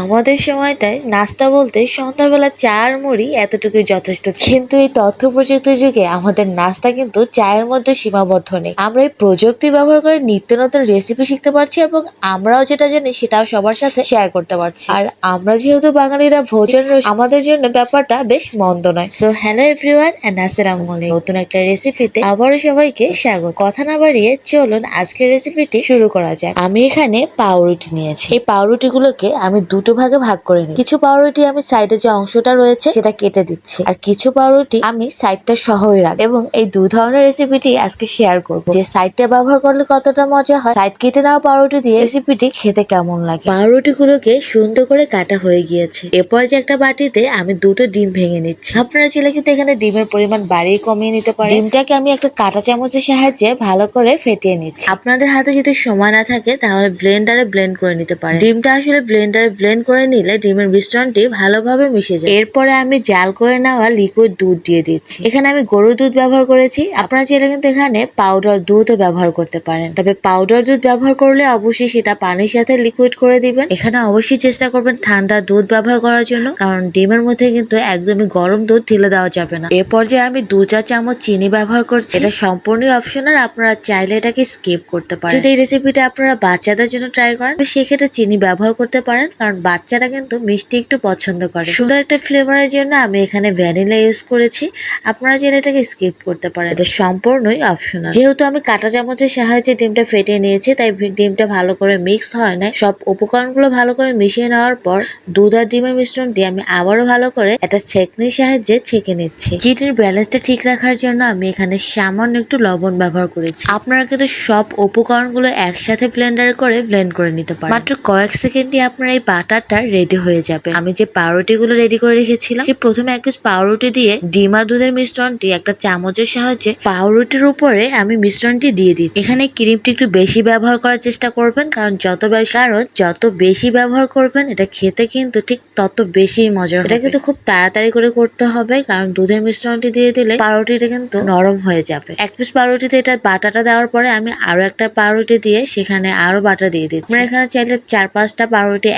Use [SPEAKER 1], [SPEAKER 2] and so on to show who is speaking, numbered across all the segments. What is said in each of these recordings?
[SPEAKER 1] আমাদের সময়টায় নাস্তা বলতে সন্ধ্যাবেলা চা আর মুড়ি এতটুকুই যথেষ্ট কিন্তু এই তথ্য প্রযুক্তির যুগে আমাদের নাস্তা কিন্তু চায়ের মধ্যে সীমাবদ্ধ নেই। আমরা এই প্রযুক্তি ব্যবহার করে নিত্য নতুন রেসিপি শিখতে পারছি এবং আমরাও যেটা জানি সেটাও সবার সাথে শেয়ার করতে পারছি। আর আমরা যেহেতু বাঙালিরা ভোজন আমাদের জন্য ব্যাপারটা বেশ মন্দ নয়। সো হ্যালো এভরিওয়ান এন্ড আসসালামু আলাইকুম। নতুন একটা রেসিপিতে আবারও সবাইকে স্বাগত। কথা না বাড়িয়ে চলুন আজকের রেসিপিটি শুরু করা যাক। আমি এখানে পাউরুটি নিয়েছি। এই পাউরুটি গুলোকে আমি দুটো ভাগে ভাগ করে নিই। কিছু পাউরুটি আমি সাইডে যে অংশটা রয়েছে, সেটা কেটে দিচ্ছি। আর কিছু পাউরুটি আমি সাইডটা সহই রাখ এবং এই দু ধরনের রেসিপিটি আজকে শেয়ার করব। যে সাইডটা ব্যবহার করলে কতটা মজা হয় সাইড কেটে নেওয়া পাউরুটি দিয়ে রেসিপিটি খেতে কেমন লাগে? পাউরুটি গুলোকে সুন্দর করে কাটা হয়ে গিয়েছে। এরপর যে একটা বাটিতে আমি দুটো ডিম ভেঙে নিচ্ছি। আপনারা চাইলে কিন্তু এখানে ডিমের পরিমাণ বাড়িয়ে কমিয়ে নিতে পারেন। ডিমটাকে আমি একটা কাঁটা চামচের সাহায্যে ভালো করে ফেটিয়ে নিচ্ছি। আপনাদের হাতে যদি সময় না থাকে, তাহলে ব্লেন্ডারে ব্লেন্ড করে নিতে পারেন। ডিমটা আসলে ব্লেন্ডারে ব্লেন্ড করে নিলে ডিমের মিশ্রণটি ভালোভাবে মিশে যায়। এরপরে আমি জাল করে নেওয়া লিকুইড দুধ দিয়ে দিচ্ছি। এখানে আমি গরুর দুধ ব্যবহার করেছি। আপনারা চাইলে কিন্তু এখানে পাউডার দুধও ব্যবহার করতে পারেন। তবে পাউডার দুধ ব্যবহার করলে অবশ্যই সেটা পানির সাথে লিকুইড করে দিবেন। এখানে অবশ্যই চেষ্টা করবেন ঠান্ডা দুধ ব্যবহার করার জন্য, কারণ ডিমের মধ্যে কিন্তু একদমই গরম দুধ ঢেলে দেওয়া যাবে না। এ পর্যায়ে আমি দু চা চামচ চিনি ব্যবহার করছি। এটা সম্পূর্ণই অপশনাল আপনারা চাইলে এটাকে স্কিপ করতে পারেন। যদি এই রেসিপিটা আপনারা বাচ্চাদের জন্য ট্রাই করেন, সেক্ষেত্রে চিনি ব্যবহার করতে পারেন, কারণ বাচ্চারা কিন্তু মিষ্টি একটু পছন্দ করে। সুন্দর একটা ফ্লেভারের জন্য আমি এখানে ভ্যানিলা ইউজ করেছি। আপনারা চাইলে এটাকে স্কিপ করতে পারেন। এটা সম্পূর্ণই অপশনাল যেহেতু আমি কাঁটা চামচের সাহায্যে ডিমটা ফেটে নিয়েছি, তাই ডিমটা ভালো করে মিক্স হয় না সব উপকরণগুলো ভালো করে মিশিয়ে নেওয়ার পর দুধ আর ডিমের মিশ্রণটি আমি আবারও ভালো করে একটা ছেঁকনির সাহায্যে ছেঁকে নিচ্ছি। চিনির ব্যালেন্সটা ঠিক রাখার জন্য আমি এখানে সামান্য একটু লবণ ব্যবহার করেছি। আপনারা কিন্তু সব উপকরণগুলো একসাথে ব্লেন্ডার করে ব্লেন্ড করে নিতে পারেন। মাত্র কয়েক সেকেন্ডে আপনার এই বাটারটা রেডি হয়ে যাবে। আমি যে পাউরুটি গুলো রেডি করে রেখেছিলাম, সেই প্রথমে এক পিস পাউরুটি দিয়ে ডিম দুধের মিশ্রণটি, একটা চামচের সাহায্যে পাউরুটির উপরে আমি মিশ্রণটি দিয়ে দিচ্ছি। এখানে ক্রিমটি একটু বেশি ব্যবহার করার চেষ্টা করবেন, কারণ যত বেশি, কারণ যত বেশি ব্যবহার করবেন, এটা খেতে কিন্তু ঠিক তত বেশি মজা এটা কিন্তু খুব তাড়াতাড়ি করে করতে হবে, কারণ দুধের মিশ্রণটি দিয়ে দিলে পাউরুটিটা কিন্তু নরম হয়ে যাবে। এক পিস পাউরুটিতে এটা বাটাটা দেওয়ার পরে আমি আরও একটা পাউরুটি দিয়ে সেখানে আরও বাটা দিয়ে দিচ্ছি। আপনারা এখানে চাইলে চার পাঁচটা পাউরুটি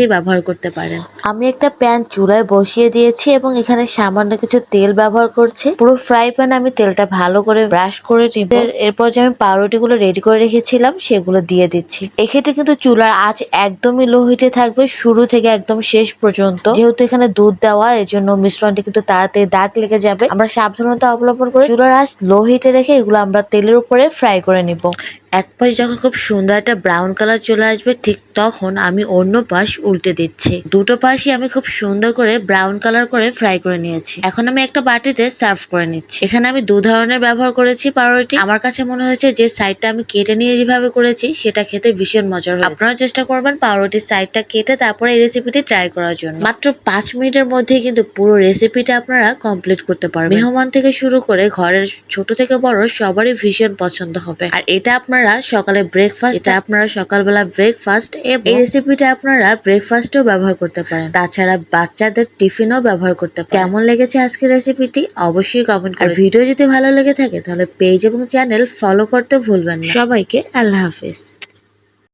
[SPEAKER 1] একসাথেই ব্যবহার করতে পারেন। আমি একটা প্যান চুলায় বসিয়ে দিয়েছি এবং এখানে সামান্য কিছু তেল ব্যবহার করছি। পুরো ফ্রাই প্যান আমি তেলটা ভালো করে ব্রাশ করে নিব। এরপর যে আমি পাউরুটি গুলো রেডি করে রেখেছিলাম সেগুলো দিয়ে দিচ্ছি। এক্ষেত্রে কিন্তু চুলার আঁচ একদমই লো হিটে থাকবে শুরু থেকে একদম শেষ পর্যন্ত। যেহেতু এখানে দুধ দেওয়া এর জন্য মিশ্রণটি কিন্তু তাড়াতাড়ি দাগ লেগে যাবে। আমরা সাবধানতা অবলম্বন করে চুলার আঁচ লো হিটে রেখে এগুলো আমরা তেলের উপরে ফ্রাই করে নিব। এক পাশ যখন খুব সুন্দর একটা ব্রাউন কালার চলে আসবে ঠিক তখন আমি অন্য পাশ উল্টে দিচ্ছি। দুটো পাশই আমি খুব সুন্দর করে ব্রাউন কালার করে ফ্রাই করে নিয়েছি। এখন আমি একটা বাটিতে সার্ভ করে নিচ্ছি। এখানে আমি দু ধরনের ব্যবহার করেছি পাউরুটি। আমার কাছে মনে হয়েছে যে সাইডটা আমি কেটে নিয়ে যেভাবে করেছি, সেটা খেতে ভীষণ মজার হয় আপনারা চেষ্টা করবেন পাউরুটির সাইডটা কেটে তারপরে এই রেসিপিটি ট্রাই করার জন্য। মাত্র পাঁচ মিনিটের মধ্যে কিন্তু পুরো রেসিপিটা আপনারা কমপ্লিট করতে পারবেন। মেহমান থেকে শুরু করে ঘরের ছোট থেকে বড় সবারই ভীষণ পছন্দ হবে। আর এটা আপনারা সকালে ব্রেকফাস্ট এটা আপনারা সকালবেলা ব্রেকফাস্ট এবং এই রেসিপিটা আপনারা ব্রেকফাস্টেও ব্যবহার করতে পারেন। তাছাড়া বাচ্চাদের টিফিনও ব্যবহার করতে পারেন। কেমন লেগেছে আজকের রেসিপিটি অবশ্যই কমেন্ট আর ভিডিও যদি ভালো লেগে থাকে তাহলে পেজ এবং চ্যানেল ফলো করতে ভুলবেন না। সবাইকে আল্লাহ হাফিজ।